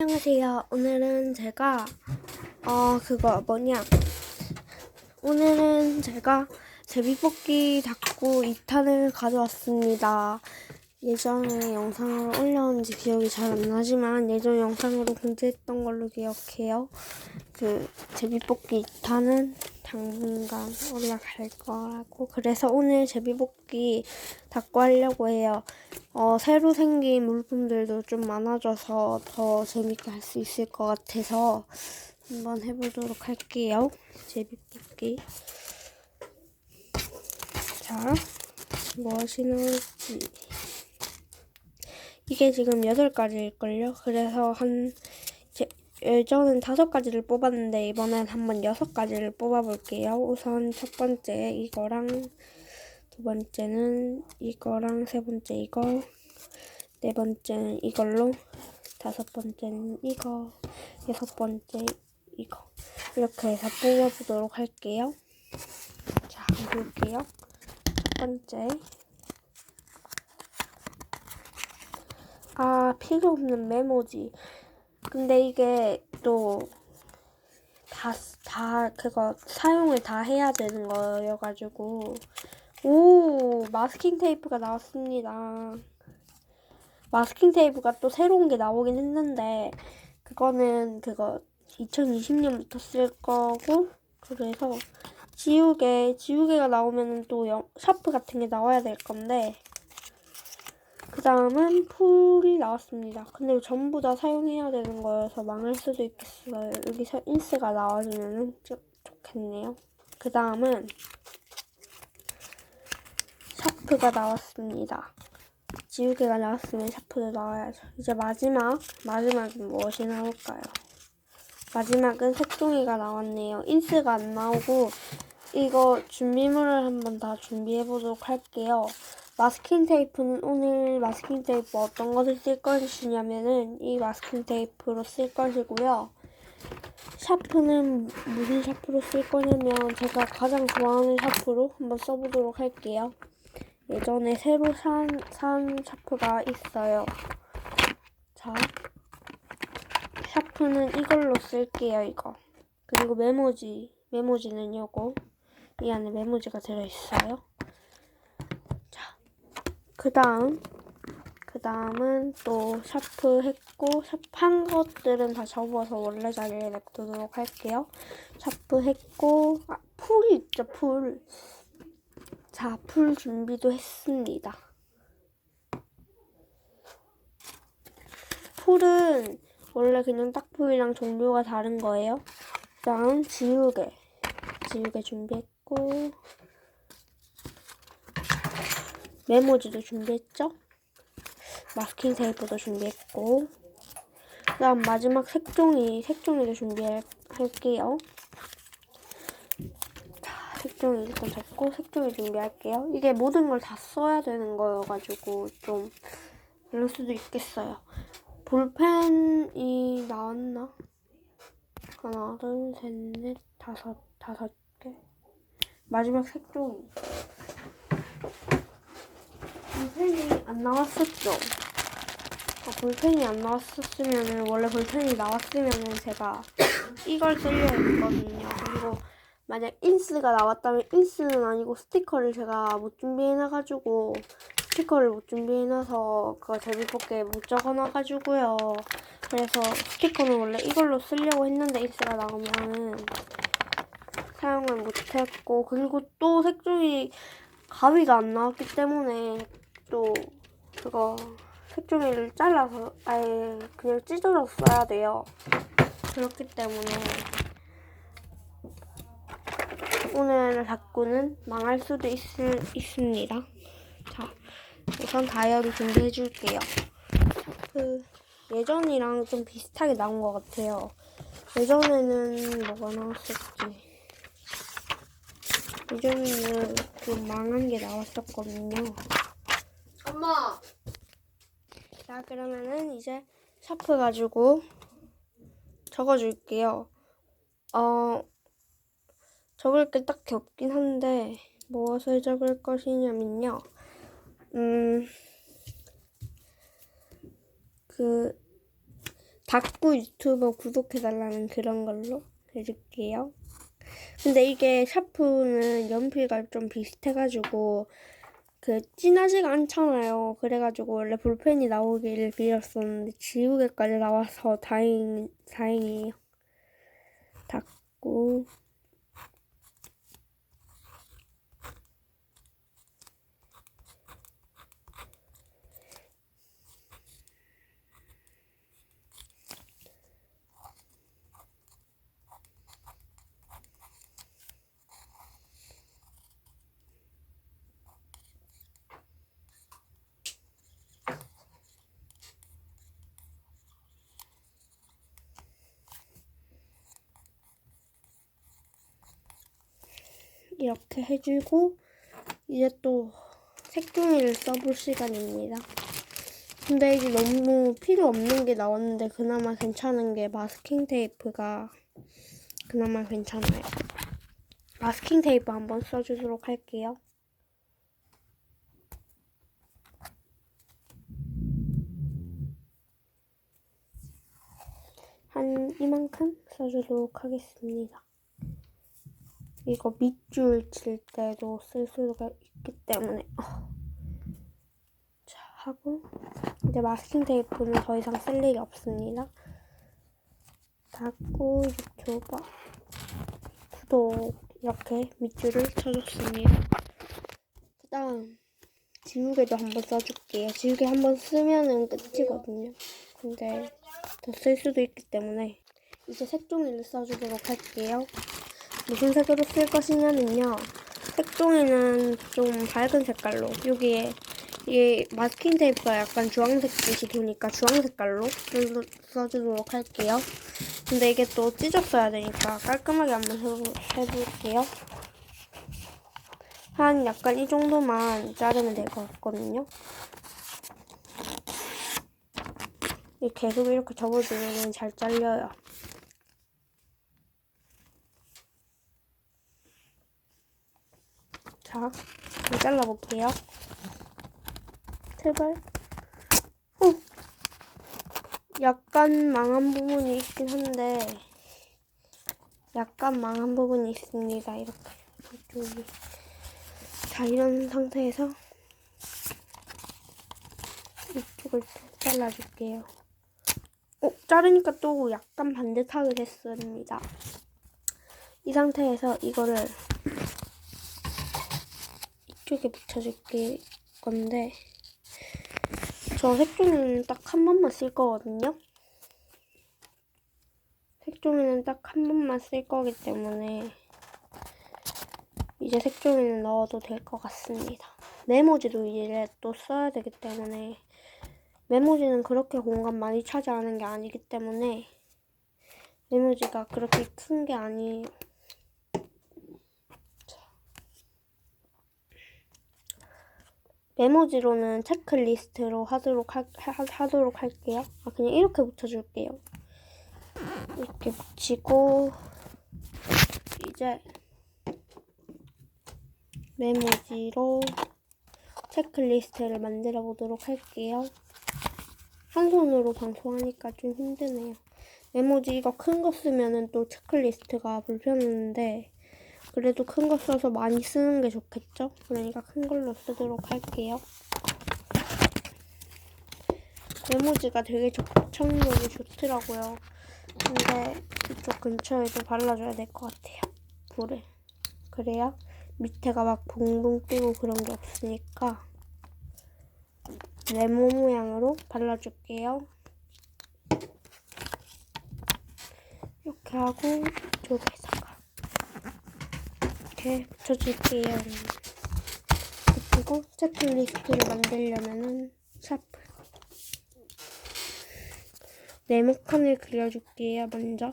안녕하세요. 오늘은 제가 어 그거 뭐냐 오늘은 제가 제비뽑기 닭구 2탄을 가져왔습니다. 예전에 영상을 올렸는지 기억이 잘 안 나지만 예전 영상으로 공개했던 걸로 기억해요. 그 제비뽑기 2탄은 당분간 올라갈 거라고 그래서 오늘 제비뽑기 닭구 하려고 해요. 어, 새로 생긴 물품들도 좀 많아져서 더 재밌게 할 수 있을 것 같아서 한번 해보도록 할게요. 제비뽑기. 자, 무엇이 나올지. 이게 지금 8가지일걸요? 그래서 한, 제, 예전엔 5가지를 뽑았는데 이번엔 한번 6가지를 뽑아볼게요. 우선 첫 번째 이거랑 두 번째는 이거랑 세 번째 이거 네 번째는 이걸로 다섯 번째는 이거 여섯 번째 이거 이렇게 해서 뽑아보도록 할게요. 자, 볼게요. 첫 번째 아 필요 없는 메모지. 근데 이게 또 다, 다, 그거, 사용을 다 해야 되는 거여가지고. 오, 마스킹 테이프가 나왔습니다. 마스킹 테이프가 또 새로운 게 나오긴 했는데, 그거는 그거 2020년부터 쓸 거고, 그래서 지우개, 지우개가 나오면은 또 영, 샤프 같은 게 나와야 될 건데, 그 다음은 풀이 나왔습니다. 근데 전부 다 사용해야 되는 거여서 망할 수도 있겠어요. 여기서 인스가 나와주면 좋겠네요. 그 다음은 샤프가 나왔습니다. 지우개가 나왔으면 샤프도 나와야죠. 이제 마지막, 마지막은 무엇이 나올까요? 마지막은 색종이가 나왔네요. 인스가 안 나오고 이거 준비물을 한번 다 준비해 보도록 할게요. 마스킹 테이프는 오늘 마스킹 테이프 어떤 것을 쓸 것이냐면은 이 마스킹 테이프로 쓸 것이고요. 샤프는 무슨 샤프로 쓸 거냐면 제가 가장 좋아하는 샤프로 한번 써보도록 할게요. 예전에 새로 산, 산 샤프가 있어요. 자, 샤프는 이걸로 쓸게요, 이거. 그리고 메모지, 메모지는 요거. 이 안에 메모지가 들어있어요. 그 다음, 그 다음은 또 샤프 했고, 샤프한 것들은 다 접어서 원래 자리에 냅두도록 할게요. 샤프 했고, 아, 풀이 있죠, 풀. 자, 풀 준비도 했습니다. 풀은 원래 그냥 딱풀이랑 종류가 다른 거예요. 그 다음, 지우개. 지우개 준비했고, 메모지도 준비했죠? 마스킹 테이프도 준비했고. 그 다음 마지막 색종이 색종이도 준비할게요. 자 색종이 일단 접고 색종이 준비할게요. 이게 모든 걸 다 써야 되는 거여가지고 좀 이럴 수도 있겠어요. 볼펜이 나왔나? 하나 둘 셋 넷 다섯 다섯 개. 마지막 색종이 볼펜이 안 나왔었죠. 아, 볼펜이 안 나왔었으면은 원래 볼펜이 나왔으면은 제가 이걸 쓰려고 했거든요. 그리고 만약 인스가 나왔다면 인스는 아니고 스티커를 제가 못 준비해놔가지고 스티커를 못 준비해놔서 그거 제비뽑기에 못 적어놔가지고요. 그래서 스티커는 원래 이걸로 쓰려고 했는데 인스가 나오면은 사용을 못했고 그리고 또 색종이 가위가 안 나왔기 때문에 또 그거 색종이를 잘라서 아예 그냥 찢어서 써야 돼요. 그렇기 때문에 오늘 닭구는 망할 수도 있을, 있습니다. 자, 우선 다이어리 준비해 줄게요. 그 예전이랑 좀 비슷하게 나온 것 같아요. 예전에는 뭐가 나왔었지? 예전에는 좀 망한 게 나왔었거든요. 엄마. 자, 그러면은 이제 샤프 가지고 적어줄게요. 어, 적을 게 딱히 없긴 한데, 무엇을 적을 것이냐면요. 음, 그, 닭구 유튜버 구독해달라는 그런 걸로 해줄게요. 근데 이게 샤프는 연필과 좀 비슷해가지고 그 진하지가 않잖아요. 그래가지고 원래 볼펜이 나오기를 빌었었는데 지우개까지 나와서 다행 다행이에요. 닫고 이렇게 해주고 이제 또 색종이를 써볼 시간입니다. 근데 이게 너무 필요 없는 게 나왔는데 그나마 괜찮은 게 마스킹 테이프가 그나마 괜찮아요. 마스킹 테이프 한번 써주도록 할게요. 한 이만큼 써주도록 하겠습니다. 이거 밑줄 칠 때도 쓸 수가 있기 때문에 어. 자 하고 이제 마스킹 테이프는 더 이상 쓸 일이 없습니다. 닫고 유튜버 구독 이렇게 밑줄을 쳐줬습니다. 그 다음 지우개도 한번 써줄게요. 지우개 한번 쓰면은 끝이거든요. 근데 더 쓸 수도 있기 때문에 이제 색종이를 써주도록 할게요. 무슨 색으로 쓸 것이냐면요. 색종이는 좀 밝은 색깔로 여기에 이게 마스킹 테이프가 약간 주황색 빛이 도니까 주황 색깔로 쓰- 써주도록 할게요. 근데 이게 또 찢었어야 되니까 깔끔하게 한번 해볼게요. 한 약간 이 정도만 자르면 될 것 같거든요. 이 계속 이렇게 접어주면 잘 잘려요. 자, 한번 잘라볼게요. 제발. 어. 약간 망한 부분이 있긴 한데, 약간 망한 부분이 있습니다. 이렇게. 이쪽이. 자, 이런 상태에서 이쪽을 잘라줄게요. 어, 자르니까 또 약간 반듯하게 됐습니다. 이 상태에서 이거를 이쪽에 붙여줄 건데 저 색종이는 딱 한 번만 쓸 거거든요. 색종이는 딱 한 번만 쓸 거기 때문에 이제 색종이는 넣어도 될 것 같습니다. 메모지도 이제 또 써야 되기 때문에 메모지는 그렇게 공간 많이 차지하는 게 아니기 때문에 메모지가 그렇게 큰 게 아니에요. 메모지로는 체크리스트로 하도록, 하, 하, 하도록 할게요. 아, 그냥 이렇게 붙여줄게요. 이렇게 붙이고, 이제 메모지로 체크리스트를 만들어 보도록 할게요. 한 손으로 방송하니까 좀 힘드네요. 메모지 이거 큰 거 쓰면은 또 체크리스트가 불편한데, 그래도 큰 거 써서 많이 쓰는 게 좋겠죠? 그러니까 큰 걸로 쓰도록 할게요. 메모지가 되게 접착력이 좋더라고요. 근데 이쪽 근처에도 발라줘야 될 것 같아요. 불을. 그래야 밑에가 막 붕붕 뜨고 그런 게 없으니까 네모 모양으로 발라줄게요. 이렇게 하고 이쪽에다가 이렇게 붙여줄게요. 그리고 체크리스트를 만들려면은 샤프 네모칸을 그려줄게요. 먼저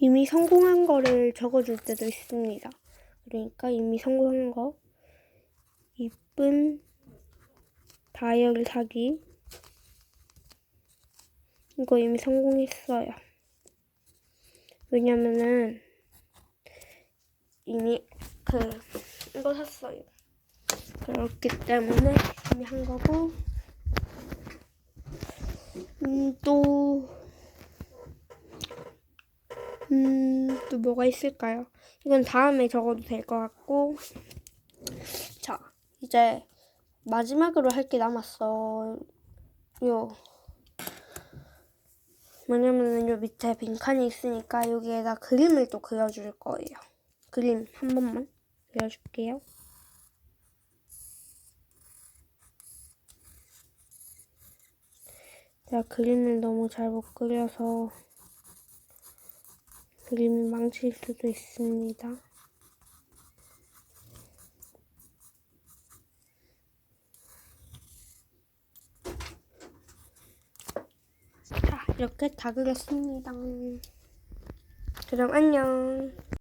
이미 성공한 거를 적어줄 때도 있습니다. 그러니까 이미 성공한 거 이쁜 다이어리 사기 이거 이미 성공했어요. 왜냐면은 이미 그 이거 샀어요. 그렇기 때문에 이미 한 거고 음, 또 음, 또 뭐가 있을까요? 이건 다음에 적어도 될 것 같고 자, 이제 마지막으로 할 게 남았어. 요 뭐냐면은 요 밑에 빈칸이 있으니까 여기에다 그림을 또 그려줄 거예요. 그림 한 번만 그려줄게요. 제가 그림을 너무 잘 못 그려서 그림이 망칠 수도 있습니다. 자, 이렇게 다 그렸습니다. 그럼 안녕.